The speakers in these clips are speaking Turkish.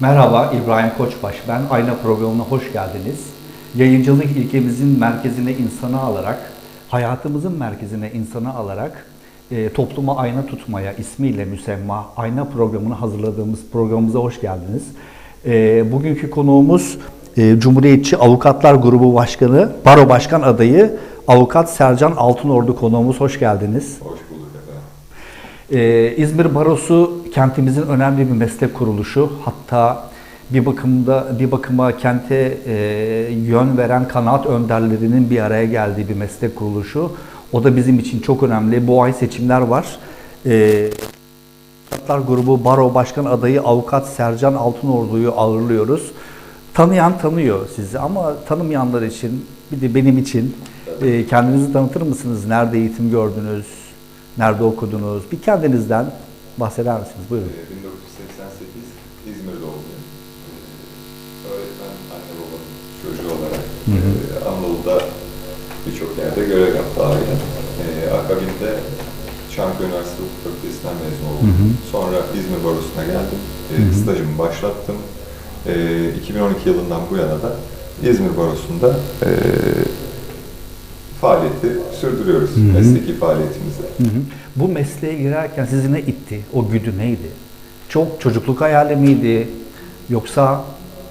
Merhaba İbrahim Koçbaş ben. Ayna programına hoş geldiniz. Yayıncılık ilkemizin merkezine insanı alarak, hayatımızın merkezine insanı alarak e, topluma ayna tutmaya ismiyle müsemma ayna programını hazırladığımız programımıza hoş geldiniz. E, bugünkü konuğumuz e, Cumhuriyetçi Avukatlar Grubu Başkanı, Baro Başkan adayı Avukat Sercan Altınordu konuğumuz. Hoş geldiniz. Hoş. Ee, İzmir Barosu kentimizin önemli bir meslek kuruluşu. Hatta bir bakımda bir bakıma kente e, yön veren kanaat önderlerinin bir araya geldiği bir meslek kuruluşu. O da bizim için çok önemli. Bu ay seçimler var. Ee, Avukatlar Grubu Baro Başkan adayı Avukat Sercan Altınordu'yu ağırlıyoruz. Tanıyan tanıyor sizi ama tanımayanlar için bir de benim için e, kendinizi tanıtır mısınız? Nerede eğitim gördünüz? Nerede okudunuz? Bir kendinizden bahseder misiniz? Buyurun. Ee, 1988 İzmir doğumluyum. Ee, Öğretmen anne babanın çocuğu olarak e, Anadolu'da birçok yerde görev yaptı ailem. Ee, akabinde Çankaya Üniversitesi Hukuk Fakültesinden mezun oldum. Sonra İzmir Barosu'na geldim. Ee, Stajımı başlattım. Ee, 2012 yılından bu yana da İzmir Barosu'nda e, faaliyeti sürdürüyoruz. Mesleki faaliyetimizi. Hı hı. Bu mesleğe girerken sizi ne itti? O güdü neydi? Çok çocukluk hayali miydi? Yoksa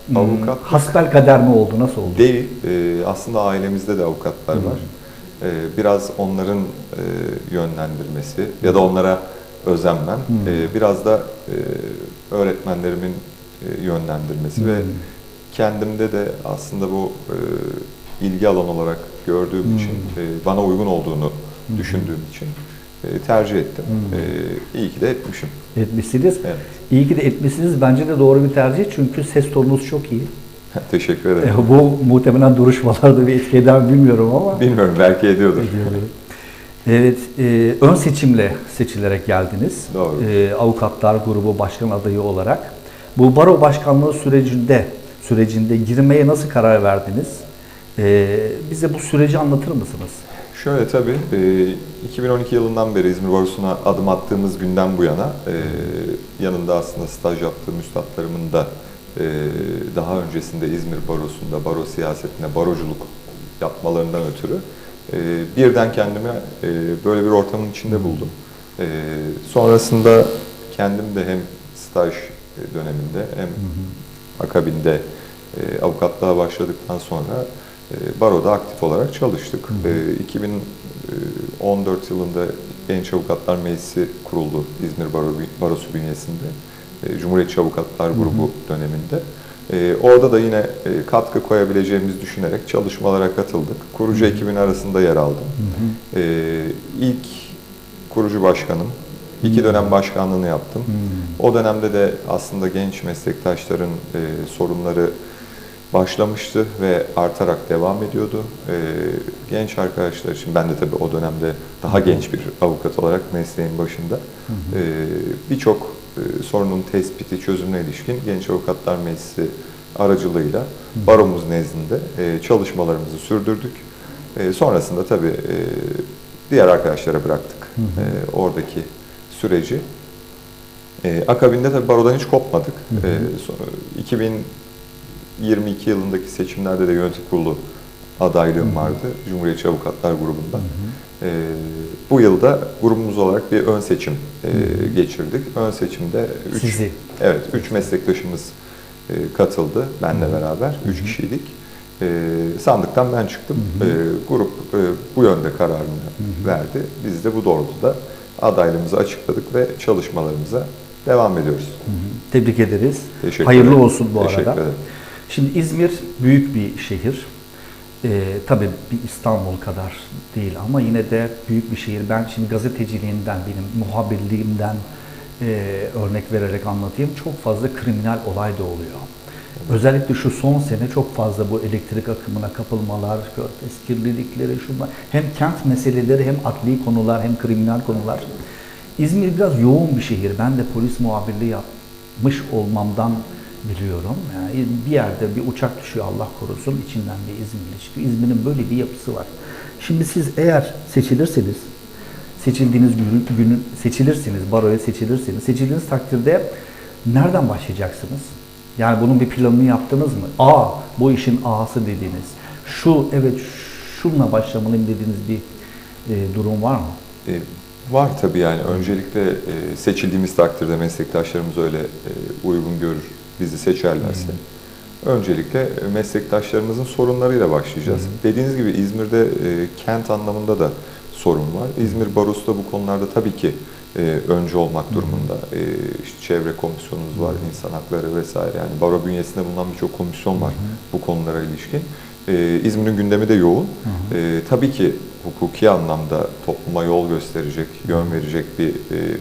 hmm, Avukatlık. hasbel kader mi oldu? Nasıl oldu? Değil. Ee, aslında ailemizde de avukatlar var. Ee, biraz onların e, yönlendirmesi ya da onlara özenmem. Ee, biraz da e, öğretmenlerimin e, yönlendirmesi ve kendimde de aslında bu e, ilgi alan olarak gördüğüm için, e, bana uygun olduğunu düşündüğüm için e, tercih ettim. E, iyi ki de etmişim. Etmişsiniz. Evet. İyi ki de etmişsiniz. Bence de doğru bir tercih. Çünkü ses tonunuz çok iyi. Teşekkür ederim. E, Bu muhtemelen duruşmalarda bir etki eder mi bilmiyorum ama. Bilmiyorum belki ediyordur. Ediyorum. Evet, e, ön seçimle seçilerek geldiniz. Doğru. E, avukatlar grubu başkan adayı olarak. Bu baro başkanlığı sürecinde sürecinde girmeye nasıl karar verdiniz? E, bize bu süreci anlatır mısınız? Şöyle tabii, e, 2012 yılından beri İzmir Barosu'na adım attığımız günden bu yana e, yanında aslında staj yaptığım üstadlarımın da e, daha öncesinde İzmir Barosu'nda baro siyasetine, baroculuk yapmalarından ötürü e, birden kendimi e, böyle bir ortamın içinde buldum. E, sonrasında kendim de hem staj döneminde hem akabinde e, avukatlığa başladıktan sonra e, baroda aktif olarak çalıştık. E, 2014 yılında Genç Avukatlar Meclisi kuruldu İzmir Baro, Barosu bünyesinde. E, Cumhuriyetçi Avukatlar Grubu döneminde. E, orada da yine e, katkı koyabileceğimizi düşünerek çalışmalara katıldık. Kurucu ekibin arasında yer aldım. E, ilk kurucu başkanım, iki dönem başkanlığını yaptım. O dönemde de aslında genç meslektaşların e, sorunları başlamıştı ve artarak devam ediyordu. Ee, genç arkadaşlar için ben de tabii o dönemde daha genç bir avukat olarak mesleğin başında ee, birçok e, sorunun tespiti, çözümüne ilişkin Genç Avukatlar Meclisi aracılığıyla baromuz nezdinde e, çalışmalarımızı sürdürdük. E, sonrasında tabii diğer arkadaşlara bıraktık oradaki süreci. Akabinde tabii barodan hiç kopmadık. 2000 22 yılındaki seçimlerde de yönetim kurulu adaylığım Hı-hı. vardı. Cumhuriyetçi Avukatlar grubunda. Hı-hı. E, ee, bu yılda grubumuz olarak bir ön seçim e, geçirdik. Ön seçimde 3 evet, üç meslektaşımız e, katıldı benle Hı-hı. beraber. 3 kişiydik. E, sandıktan ben çıktım. Hı-hı. E, grup e, bu yönde kararını Hı-hı. verdi. Biz de bu doğrultuda adaylığımızı açıkladık ve çalışmalarımıza devam ediyoruz. Hı-hı. Tebrik ederiz. Teşekkür Hayırlı ederim. olsun bu Teşekkür arada. Ederim. Şimdi İzmir büyük bir şehir. Ee, tabii bir İstanbul kadar değil ama yine de büyük bir şehir. Ben şimdi gazeteciliğinden, benim muhabirliğimden e, örnek vererek anlatayım. Çok fazla kriminal olay da oluyor. Özellikle şu son sene çok fazla bu elektrik akımına kapılmalar, körfez kirlilikleri, şunlar. Hem kent meseleleri hem adli konular hem kriminal konular. İzmir biraz yoğun bir şehir. Ben de polis muhabirliği yapmış olmamdan biliyorum. Yani bir yerde bir uçak düşüyor Allah korusun içinden bir İzmirli çıkıyor. İzmir'in böyle bir yapısı var. Şimdi siz eğer seçilirseniz seçildiğiniz günün, günün seçilirsiniz, baroya seçilirsiniz. Seçildiğiniz takdirde nereden başlayacaksınız? Yani bunun bir planını yaptınız mı? A, bu işin A'sı dediğiniz. Şu, evet şununla başlamalıyım dediğiniz bir e, durum var mı? E, var tabii yani. Öncelikle e, seçildiğimiz takdirde meslektaşlarımız öyle e, uygun görür, bizi seçerlerse. Öncelikle e, meslektaşlarımızın sorunlarıyla başlayacağız. Dediğiniz gibi İzmir'de e, kent anlamında da sorun var. İzmir Barosu da bu konularda tabii ki e, önce olmak durumunda. E, işte çevre komisyonumuz var, insan hakları vesaire. Yani baro bünyesinde bulunan birçok komisyon var bu konulara ilişkin. E, İzmir'in gündemi de yoğun. E, tabii ki hukuki anlamda topluma yol gösterecek, yön verecek bir e,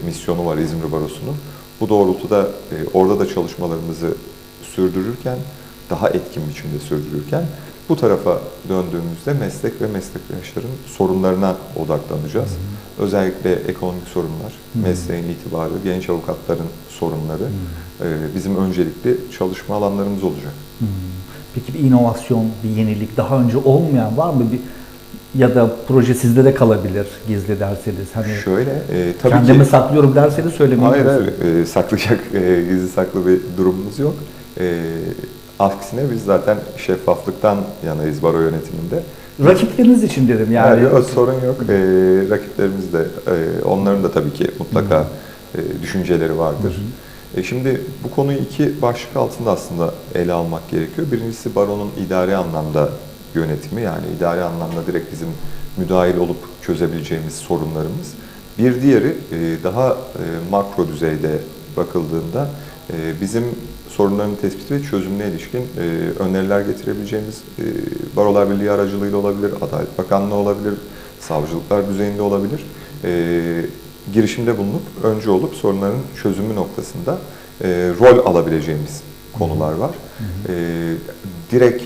misyonu var İzmir Barosu'nun. Bu doğrultuda e, orada da çalışmalarımızı sürdürürken, daha etkin biçimde sürdürürken bu tarafa döndüğümüzde meslek ve meslektaşların sorunlarına odaklanacağız. Özellikle ekonomik sorunlar, mesleğin itibarı, genç avukatların sorunları e, bizim öncelikli çalışma alanlarımız olacak. Hmm. Peki bir inovasyon, bir yenilik daha önce olmayan var mı? Bir, ya da proje sizde de kalabilir gizli derseniz. Hani Şöyle, e, tabii kendimi ki... saklıyorum derseniz söylemeyin. Hayır hayır, e, saklayacak e, gizli saklı bir durumumuz yok. E, aksine biz zaten şeffaflıktan yanayız baro yönetiminde. Rakipleriniz için dedim Yani yani. o sorun yok. E, rakiplerimiz de, e, onların da tabii ki mutlaka e, düşünceleri vardır. E, şimdi bu konuyu iki başlık altında aslında ele almak gerekiyor. Birincisi baronun idari anlamda yönetimi yani idari anlamda direkt bizim müdahil olup çözebileceğimiz sorunlarımız. Bir diğeri e, daha e, makro düzeyde bakıldığında e, bizim sorunların tespiti ve çözümüne ilişkin öneriler getirebileceğimiz Barolar Birliği aracılığıyla olabilir, Adalet Bakanlığı olabilir, savcılıklar düzeyinde olabilir. Girişimde bulunup önce olup sorunların çözümü noktasında rol alabileceğimiz konular var. Direkt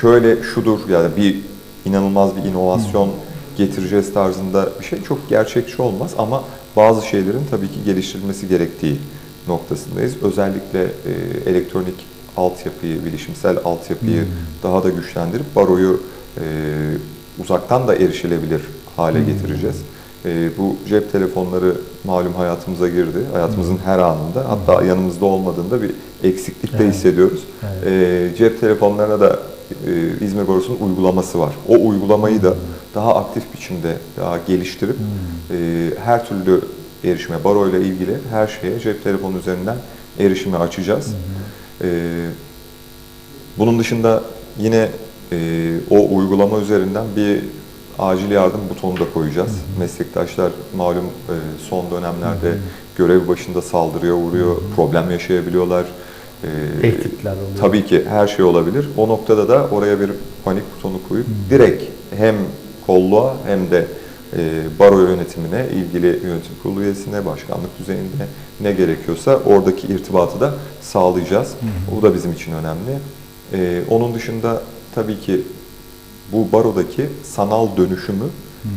şöyle şudur yani bir inanılmaz bir inovasyon getireceğiz tarzında bir şey çok gerçekçi olmaz ama bazı şeylerin tabii ki geliştirilmesi gerektiği noktasındayız. Özellikle e, elektronik altyapıyı, bilişimsel altyapıyı daha da güçlendirip baroyu e, uzaktan da erişilebilir hale getireceğiz. E, bu cep telefonları malum hayatımıza girdi. Hayatımızın her anında hatta yanımızda olmadığında bir eksiklik de Evet. hissediyoruz. Evet. E, cep telefonlarına da e, İzmir Barosu'nun uygulaması var. O uygulamayı da daha aktif biçimde daha geliştirip e, her türlü erişime, baro ile ilgili her şeye cep telefonu üzerinden erişime açacağız. E, bunun dışında yine e, o uygulama üzerinden bir acil yardım butonu da koyacağız. Meslektaşlar malum e, son dönemlerde görev başında saldırıya uğruyor, problem yaşayabiliyorlar. E, Tehditler oluyor. Tabii ki her şey olabilir. O noktada da oraya bir panik butonu koyup direkt hem kolluğa hem de e, baro yönetimine, ilgili yönetim kurulu üyesine, başkanlık düzeyinde ne gerekiyorsa oradaki irtibatı da sağlayacağız. Bu da bizim için önemli. E, onun dışında tabii ki bu barodaki sanal dönüşümü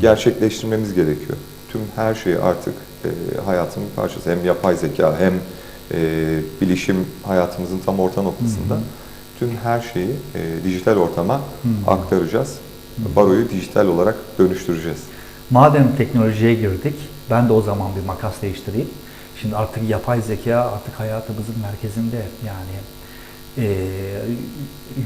gerçekleştirmemiz gerekiyor. Tüm her şey artık e, hayatın bir parçası. Hem yapay zeka hem e, bilişim hayatımızın tam orta noktasında. Tüm her şeyi e, dijital ortama aktaracağız. Baroyu dijital olarak dönüştüreceğiz. Madem teknolojiye girdik, ben de o zaman bir makas değiştireyim. Şimdi artık yapay zeka artık hayatımızın merkezinde. Yani eee,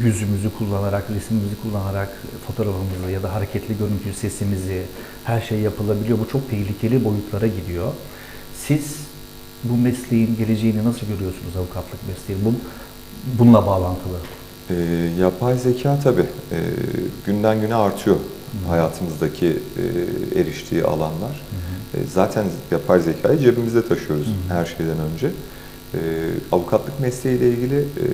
yüzümüzü kullanarak, resimimizi kullanarak fotoğrafımızı ya da hareketli görüntü sesimizi her şey yapılabiliyor. Bu çok tehlikeli boyutlara gidiyor. Siz bu mesleğin geleceğini nasıl görüyorsunuz avukatlık mesleği? Bu, bununla bağlantılı. E, yapay zeka tabii e, günden güne artıyor hayatımızdaki e, eriştiği alanlar. E, zaten yapay zekayı cebimizde taşıyoruz her şeyden önce. E, avukatlık mesleğiyle ilgili e,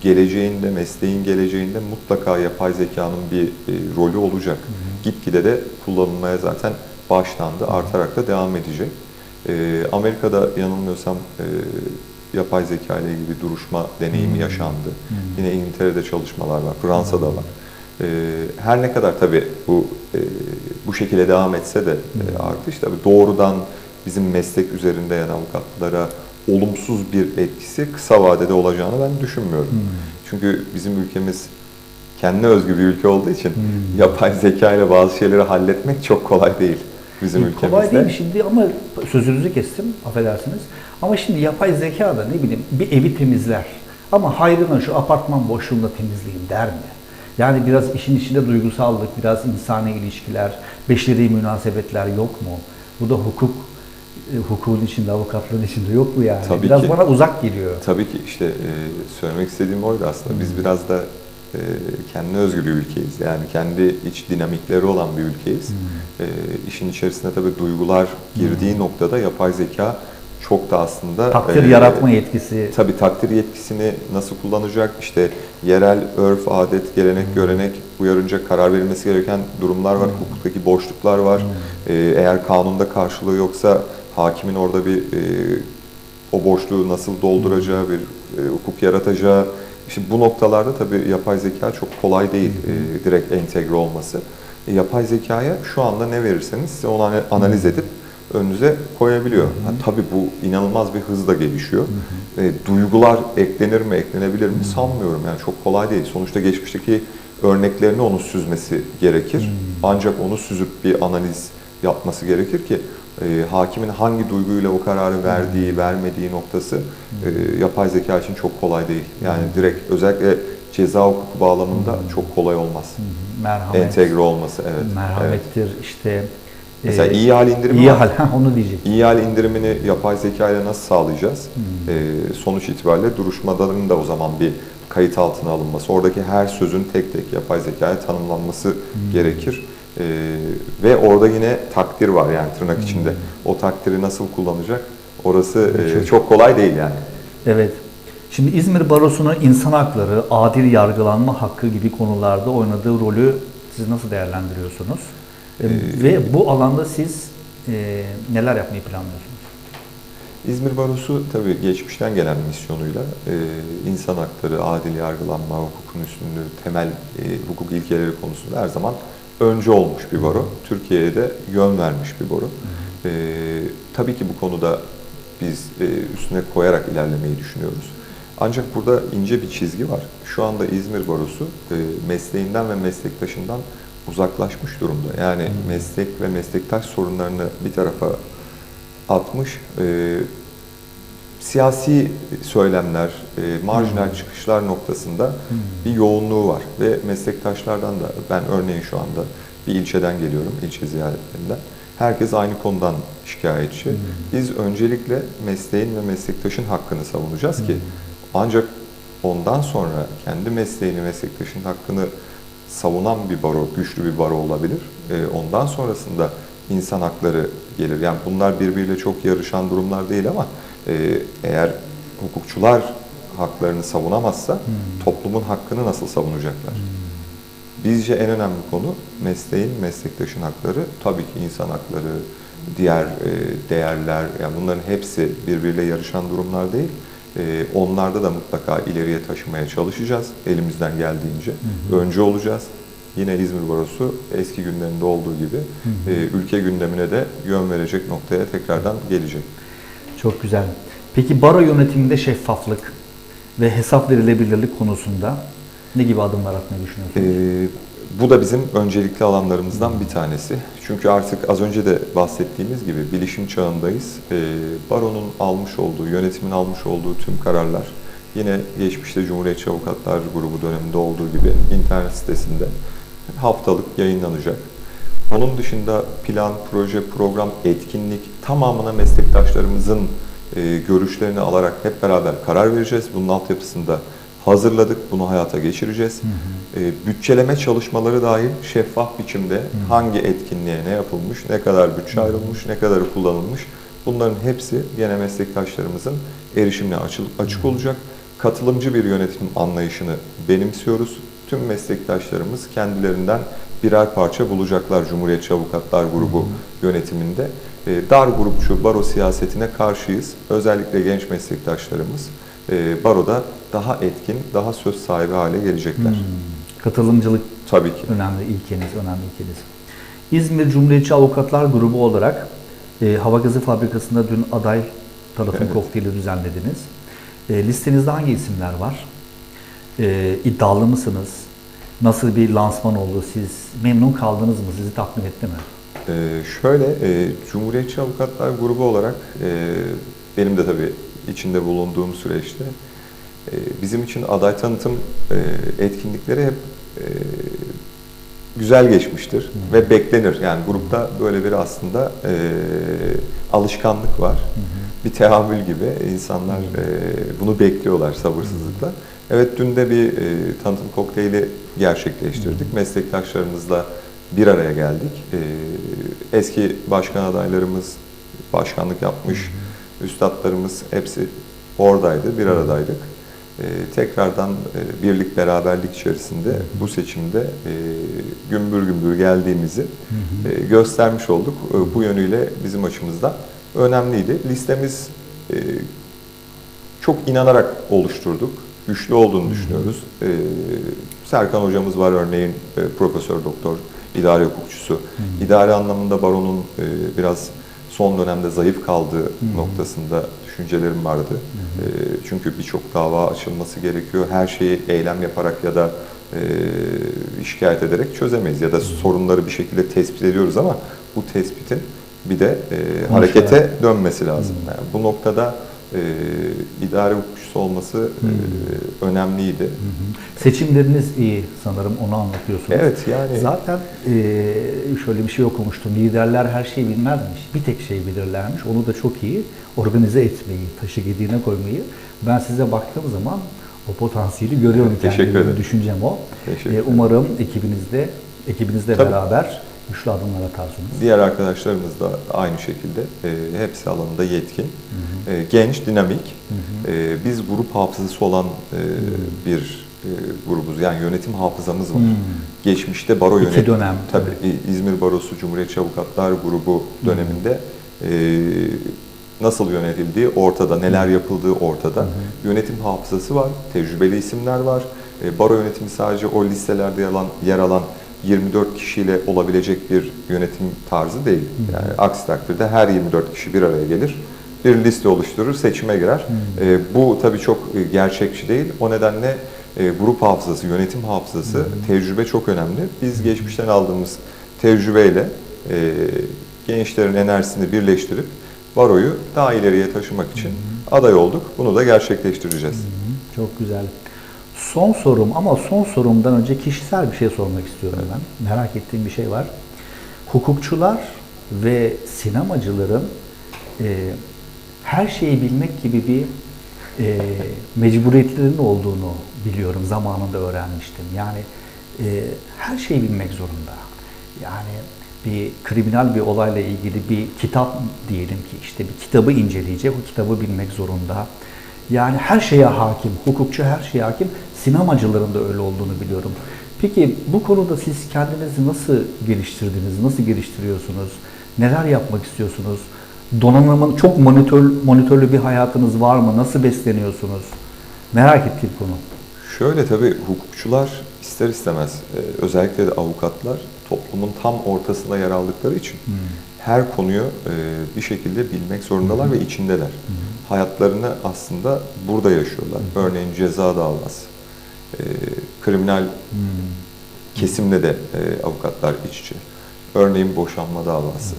geleceğinde, mesleğin geleceğinde mutlaka yapay zekanın bir e, rolü olacak. Gitgide de kullanılmaya zaten başlandı, artarak da devam edecek. E, Amerika'da yanılmıyorsam e, yapay zeka ile ilgili bir duruşma deneyimi yaşandı. Yine İngiltere'de çalışmalar var, Fransa'da var. E, her ne kadar tabii bu e, bu şekilde devam etse de e, artış tabii doğrudan bizim meslek üzerinde yani avukatlara olumsuz bir etkisi kısa vadede olacağını ben düşünmüyorum. Çünkü bizim ülkemiz kendine özgü bir ülke olduğu için yapay zeka ile bazı şeyleri halletmek çok kolay değil. Bizim ülkemizde. Kolay değil şimdi ama sözünüzü kestim, affedersiniz. Ama şimdi yapay zeka da ne bileyim bir evi temizler. Ama hayrına şu apartman boşluğunu da temizleyeyim der mi? Yani biraz işin içinde duygusallık, biraz insani ilişkiler, beşeri münasebetler yok mu? Bu da hukuk, e, hukukun içinde, avukatlığın içinde yok mu yani? Tabii biraz ki. bana uzak geliyor. Tabii ki işte e, söylemek istediğim oydu aslında. Biz biraz da e, kendine özgü bir ülkeyiz. Yani kendi iç dinamikleri olan bir ülkeyiz. E, işin içerisine tabii duygular girdiği noktada yapay zeka çok da aslında Takdir e, yaratma yetkisi. Tabii takdir yetkisini nasıl kullanacak? İşte yerel örf, adet, gelenek, görenek uyarınca karar verilmesi gereken durumlar var. Hukuktaki boşluklar var. Ee, eğer kanunda karşılığı yoksa hakimin orada bir e, o boşluğu nasıl dolduracağı, bir e, hukuk yaratacağı. Şimdi bu noktalarda tabii yapay zeka çok kolay değil e, direkt entegre olması. E, yapay zekaya şu anda ne verirseniz size onu ana- analiz edip önünüze koyabiliyor. Ha, tabii bu inanılmaz bir hızla gelişiyor. E, duygular eklenir mi, eklenebilir mi sanmıyorum. Yani çok kolay değil. Sonuçta geçmişteki örneklerini onun süzmesi gerekir. Ancak onu süzüp bir analiz yapması gerekir ki e, hakimin hangi duyguyla o kararı verdiği, vermediği noktası e, yapay zeka için çok kolay değil. Yani direkt özellikle ceza hukuku bağlamında çok kolay olmaz. Merhamet. Entegre olması evet. evet. Merhamettir işte. Mesela e, iyi hal indirimi iyi hal, onu diyecektim. İyi hal indirimini yapay zeka ile nasıl sağlayacağız? Hmm. Ee, sonuç itibariyle duruşmaların da o zaman bir kayıt altına alınması, oradaki her sözün tek tek yapay zekaya tanımlanması Hmm. gerekir. Ee, ve orada yine takdir var yani tırnak Hmm. içinde. O takdiri nasıl kullanacak? Orası e, Çok- kolay değil yani. Evet. Şimdi İzmir Barosu'nun insan hakları, adil yargılanma hakkı gibi konularda oynadığı rolü siz nasıl değerlendiriyorsunuz? E, Ee, Ve bu alanda siz e, neler yapmayı planlıyorsunuz? İzmir Barosu tabii geçmişten gelen misyonuyla e, insan hakları, adil yargılanma, hukukun üstünlüğü, temel e, hukuk ilkeleri konusunda her zaman önce olmuş bir baro. Türkiye'ye de yön vermiş bir baro. E, tabii ki bu konuda biz e, üstüne koyarak ilerlemeyi düşünüyoruz. Ancak burada ince bir çizgi var. Şu anda İzmir Barosu e, mesleğinden ve meslektaşından uzaklaşmış durumda. Yani meslek ve meslektaş sorunlarını bir tarafa atmış. E, siyasi söylemler, e, marjinal çıkışlar noktasında bir yoğunluğu var. Ve meslektaşlardan da ben örneğin şu anda bir ilçeden geliyorum, ilçe ziyaretlerinden. Herkes aynı konudan şikayetçi. Biz öncelikle mesleğin ve meslektaşın hakkını savunacağız ki ancak ondan sonra kendi mesleğini, meslektaşın hakkını savunan bir baro, güçlü bir baro olabilir. E, ondan sonrasında insan hakları gelir. Yani bunlar birbiriyle çok yarışan durumlar değil ama e, eğer hukukçular haklarını savunamazsa toplumun hakkını nasıl savunacaklar? Bizce en önemli konu mesleğin, meslektaşın hakları. Tabii ki insan hakları, diğer e, değerler, yani bunların hepsi birbiriyle yarışan durumlar değil. E, onlarda da mutlaka ileriye taşımaya çalışacağız elimizden geldiğince. Önce olacağız. Yine İzmir Barosu eski günlerinde olduğu gibi e, ülke gündemine de yön verecek noktaya tekrardan gelecek. Çok güzel. Peki baro yönetiminde şeffaflık ve hesap verilebilirlik konusunda ne gibi adımlar atmayı düşünüyorsunuz? Ee, bu da bizim öncelikli alanlarımızdan bir tanesi. Çünkü artık az önce de bahsettiğimiz gibi bilişim çağındayız. Ee, baronun almış olduğu, yönetimin almış olduğu tüm kararlar yine geçmişte Cumhuriyetçi Avukatlar Grubu döneminde olduğu gibi internet sitesinde haftalık yayınlanacak. Onun dışında plan, proje, program, etkinlik tamamına meslektaşlarımızın e, görüşlerini alarak hep beraber karar vereceğiz. Bunun altyapısında hazırladık, bunu hayata geçireceğiz. E, bütçeleme çalışmaları dahil şeffaf biçimde hangi etkinliğe ne yapılmış, ne kadar bütçe ayrılmış, ne kadarı kullanılmış bunların hepsi gene meslektaşlarımızın erişimine açık, açık olacak. Katılımcı bir yönetim anlayışını benimsiyoruz. Tüm meslektaşlarımız kendilerinden birer parça bulacaklar Cumhuriyetçi Avukatlar Grubu yönetiminde. E, dar grupçu baro siyasetine karşıyız. Özellikle genç meslektaşlarımız e, baroda daha etkin, daha söz sahibi hale gelecekler. Hmm. Katılımcılık Tabii ki. önemli ilkeniz, önemli ilkeniz. İzmir Cumhuriyetçi Avukatlar Grubu olarak e, hava gazı fabrikasında dün aday tanıtım Evet. kokteyli düzenlediniz. E, listenizde hangi isimler var? E, iddialı mısınız? Nasıl bir lansman oldu? Siz memnun kaldınız mı? Sizi tatmin etti mi? Ee, şöyle, e, Cumhuriyetçi Avukatlar Grubu olarak e, benim de tabii içinde bulunduğum süreçte e, bizim için aday tanıtım e, etkinlikleri hep e, güzel geçmiştir Hı. ve beklenir. Yani grupta böyle bir aslında e, alışkanlık var. Bir teamül gibi insanlar Hı. e, bunu bekliyorlar sabırsızlıkla. Evet dün de bir e, tanıtım kokteyli gerçekleştirdik. Meslektaşlarımızla bir araya geldik. E, eski başkan adaylarımız, başkanlık yapmış üstadlarımız hepsi oradaydı, bir aradaydık. E, tekrardan e, birlik beraberlik içerisinde bu seçimde e, gümbür gümbür geldiğimizi e, göstermiş olduk. E, bu yönüyle bizim açımızdan önemliydi. Listemiz e, çok inanarak oluşturduk. Güçlü olduğunu düşünüyoruz. E, Serkan hocamız var örneğin e, profesör doktor, idare hukukçusu. İdare anlamında baronun e, biraz son dönemde zayıf kaldığı noktasında düşüncelerim vardı. E, çünkü birçok dava açılması gerekiyor. Her şeyi eylem yaparak ya da e, şikayet ederek çözemeyiz. Ya da sorunları bir şekilde tespit ediyoruz ama bu tespitin bir de e, harekete dönmesi lazım. Yani bu noktada e, idare hukukçusu olması e, önemliydi. Seçimleriniz iyi sanırım onu anlatıyorsunuz. Evet yani Zaten eee, şöyle bir şey okumuştum. Liderler her şeyi bilmezmiş. Bir tek şey bilirlermiş. Onu da çok iyi organize etmeyi, taşı gediğine koymayı. Ben size baktığım zaman o potansiyeli görüyorum Teşekkür ederim. Düşüncem o. Teşekkür Eee, ederim. umarım ekibinizde ekibinizle Tabii. beraber güçlü adımlar atarsınız. Diğer arkadaşlarımız da aynı şekilde e, hepsi alanında yetkin, e, genç, dinamik. E, biz grup hafızası olan e, bir e, grubuz. Yani yönetim hafızamız var. Hmm. Geçmişte baro İki yönetim. dönem. Tabii İ- İzmir Barosu Cumhuriyetçi Avukatlar Grubu döneminde e, nasıl yönetildiği ortada, neler yapıldığı ortada. Yönetim hafızası var, tecrübeli isimler var. E, baro yönetimi sadece o listelerde yer alan, yer alan 24 kişiyle olabilecek bir yönetim tarzı değil. Yani aksi takdirde her 24 kişi bir araya gelir, bir liste oluşturur, seçime girer. E, bu tabii çok e, gerçekçi değil. O nedenle e, grup hafızası, yönetim hafızası, tecrübe çok önemli. Biz geçmişten aldığımız tecrübeyle e, gençlerin enerjisini birleştirip baroyu daha ileriye taşımak için aday olduk. Bunu da gerçekleştireceğiz. Hı, Çok güzel. Son sorum ama son sorumdan önce kişisel bir şey sormak istiyorum ben. Merak ettiğim bir şey var. Hukukçular ve sinemacıların e, her şeyi bilmek gibi bir e, mecburiyetlerinin olduğunu biliyorum. Zamanında öğrenmiştim. Yani e, her şeyi bilmek zorunda. Yani bir kriminal bir olayla ilgili bir kitap diyelim ki işte bir kitabı inceleyecek, o kitabı bilmek zorunda. Yani her şeye hakim, hukukçu her şeye hakim. Sinemacıların da öyle olduğunu biliyorum. Peki bu konuda siz kendinizi nasıl geliştirdiniz, nasıl geliştiriyorsunuz, neler yapmak istiyorsunuz? Donanımın çok monitör, monitörlü bir hayatınız var mı? Nasıl besleniyorsunuz? Merak ettiğim konu. Şöyle tabii hukukçular ister istemez e, özellikle de avukatlar toplumun tam ortasında yer aldıkları için her konuyu e, bir şekilde bilmek zorundalar ve içindeler. Hayatlarını aslında burada yaşıyorlar. Örneğin ceza davası, e, kriminal kesimle de e, avukatlar iç içe. Örneğin boşanma davası,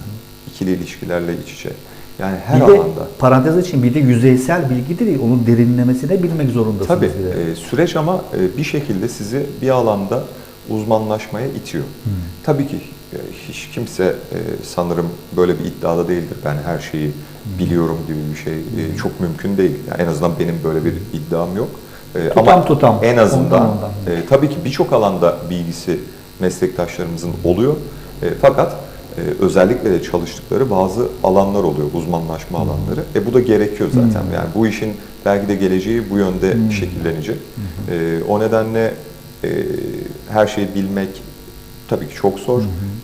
ikili ilişkilerle iç içe. Yani her bir de alanda. parantez için bir de yüzeysel bilgi de değil, onun derinlemesine bilmek zorundasınız. Tabii e, süreç ama e, bir şekilde sizi bir alanda uzmanlaşmaya itiyor. Tabii ki e, hiç kimse e, sanırım böyle bir iddiada değildir. Ben her şeyi biliyorum gibi bir şey e, çok mümkün değil. Yani en azından benim böyle bir iddiam yok. E, Tutam ama tutam. en azından Ondan ondan. e, tabii ki birçok alanda bilgisi meslektaşlarımızın oluyor. E, fakat e, özellikle de çalıştıkları bazı alanlar oluyor, uzmanlaşma alanları. E bu da gerekiyor zaten. Yani bu işin belki de geleceği bu yönde şekillenecek. E, o nedenle e, her şeyi bilmek tabii ki çok zor.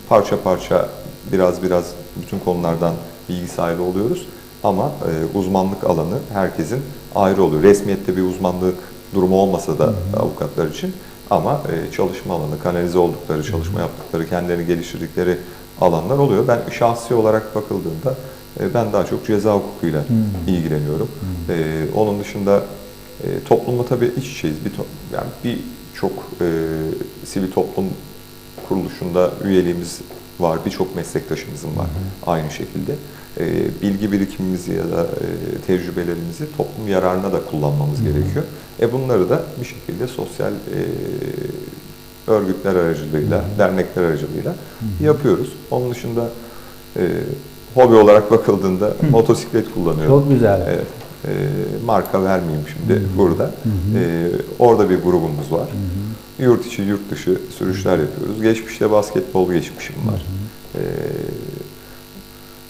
Parça parça biraz biraz bütün konulardan bilgi sahibi oluyoruz. Ama e, uzmanlık alanı herkesin ayrı oluyor. Resmiyette bir uzmanlık durumu olmasa da avukatlar için ama e, çalışma alanı, kanalize oldukları, çalışma yaptıkları, kendilerini geliştirdikleri alanlar oluyor. Ben şahsi olarak bakıldığında e, ben daha çok ceza hukukuyla ilgileniyorum. E, onun dışında e, toplumla tabii iç içeyiz. Bir to- yani birçok e, sivil toplum kuruluşunda üyeliğimiz var, birçok meslektaşımızın var aynı şekilde. E, bilgi birikimimizi ya da e, tecrübelerimizi toplum yararına da kullanmamız gerekiyor. E bunları da bir şekilde sosyal e, örgütler aracılığıyla, dernekler aracılığıyla yapıyoruz. Onun dışında e, hobi olarak bakıldığında motosiklet kullanıyorum. Çok güzel. Evet. E, marka vermeyeyim şimdi burada. E, orada bir grubumuz var. Yurt içi, yurt dışı sürüşler yapıyoruz. Geçmişte basketbol geçmişim var. E,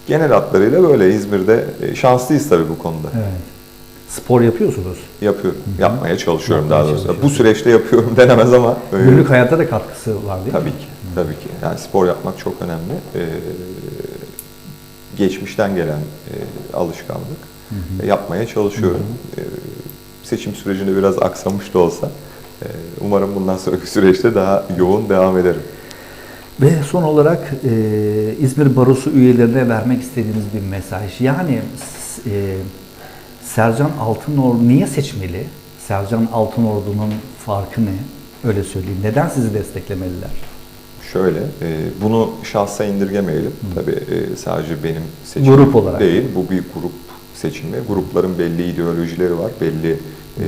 genel hatlarıyla böyle İzmir'de e, şanslıyız tabii bu konuda. Evet. Spor yapıyorsunuz. Yapıyorum. Yapmaya çalışıyorum Yapmaya daha doğrusu. Bu süreçte yapıyorum denemez ama e, Günlük hayatta da katkısı var değil mi? Tabii ki, tabii ki. Yani spor yapmak çok önemli. Ee, geçmişten gelen e, alışkanlık. E, yapmaya çalışıyorum. Ee, seçim sürecinde biraz aksamış da olsa e, umarım bundan sonraki süreçte daha yoğun devam ederim. Ve son olarak e, İzmir Barosu üyelerine vermek istediğiniz bir mesaj. Yani e, Sercan Altınordu niye seçmeli? Sercan Altınordu'nun farkı ne? Öyle söyleyeyim. Neden sizi desteklemeliler? Şöyle, e, bunu şahsa indirgemeyelim. Tabii e, sadece benim seçimim Grup olarak. değil. Bu bir grup seçimi. Grupların belli ideolojileri var, belli e,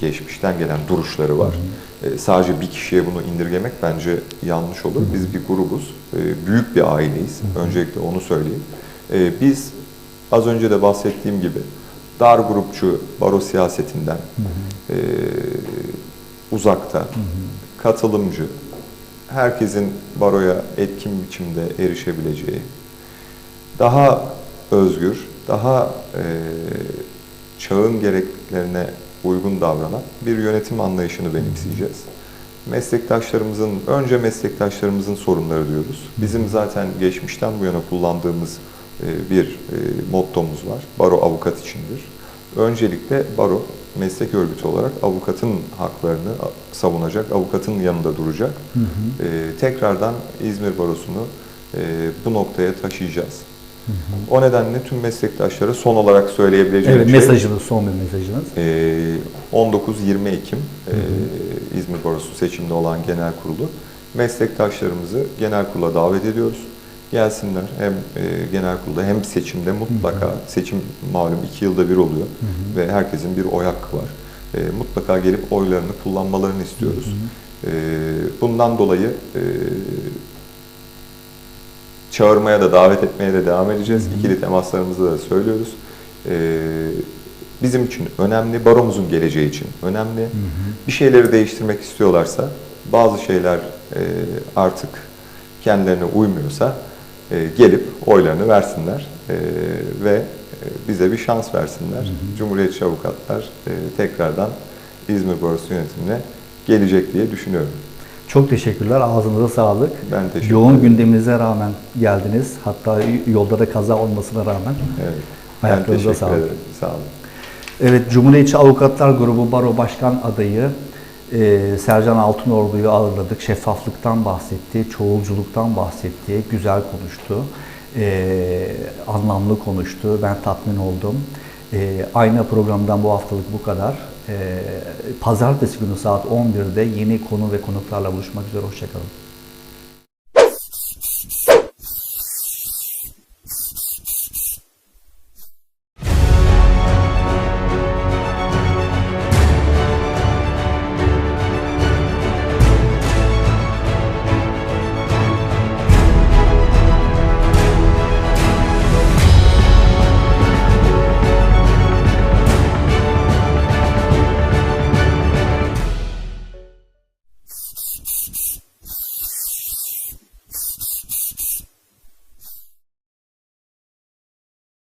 geçmişten gelen duruşları var. E, sadece bir kişiye bunu indirgemek bence yanlış olur. Biz bir grubuz, e, büyük bir aileyiz. Öncelikle onu söyleyeyim. E, biz az önce de bahsettiğim gibi dar grupçu baro siyasetinden e, uzakta, katılımcı, herkesin baroya etkin biçimde erişebileceği, daha özgür, daha e, çağın gerekliliklerine uygun davranan bir yönetim anlayışını benimseyeceğiz. Meslektaşlarımızın, önce meslektaşlarımızın sorunları diyoruz. Bizim zaten geçmişten bu yana kullandığımız bir e, mottomuz var. Baro avukat içindir. Öncelikle baro meslek örgütü olarak avukatın haklarını savunacak, avukatın yanında duracak. E, tekrardan İzmir Barosu'nu e, bu noktaya taşıyacağız. O nedenle tüm meslektaşlara son olarak söyleyebileceğim Evet, şey mesajınız, son bir mesajınız. ee, 19-20 Ekim e, İzmir Barosu seçimde olan genel kurulu meslektaşlarımızı genel kurula davet ediyoruz. Gelsinler hem e, genel kurulda hem seçimde mutlaka seçim malum iki yılda bir oluyor ve herkesin bir oy hakkı var. E, mutlaka gelip oylarını kullanmalarını istiyoruz. E, bundan dolayı e, çağırmaya da davet etmeye de devam edeceğiz. İkili temaslarımızda da söylüyoruz. Ee, bizim için önemli, baromuzun geleceği için önemli. Bir şeyleri değiştirmek istiyorlarsa, bazı şeyler e, artık kendilerine uymuyorsa e, gelip oylarını versinler e, ve e, bize bir şans versinler. Cumhuriyetçi avukatlar e, tekrardan İzmir Barosu yönetimine gelecek diye düşünüyorum. Çok teşekkürler. Ağzınıza sağlık. Ben teşekkür Yoğun ederim. gündeminize rağmen geldiniz. Hatta yolda da kaza olmasına rağmen. Evet. Teşekkür sağlık. ederim. Sağ olun. Evet, Cumhuriyetçi Avukatlar Grubu Baro Başkan adayı e, Sercan Altınordu'yu ağırladık. Şeffaflıktan bahsetti, çoğulculuktan bahsetti, güzel konuştu, e, anlamlı konuştu. Ben tatmin oldum. E, aynı programdan bu haftalık bu kadar. E, Pazartesi günü saat 11'de yeni konu ve konuklarla buluşmak üzere. Hoşçakalın.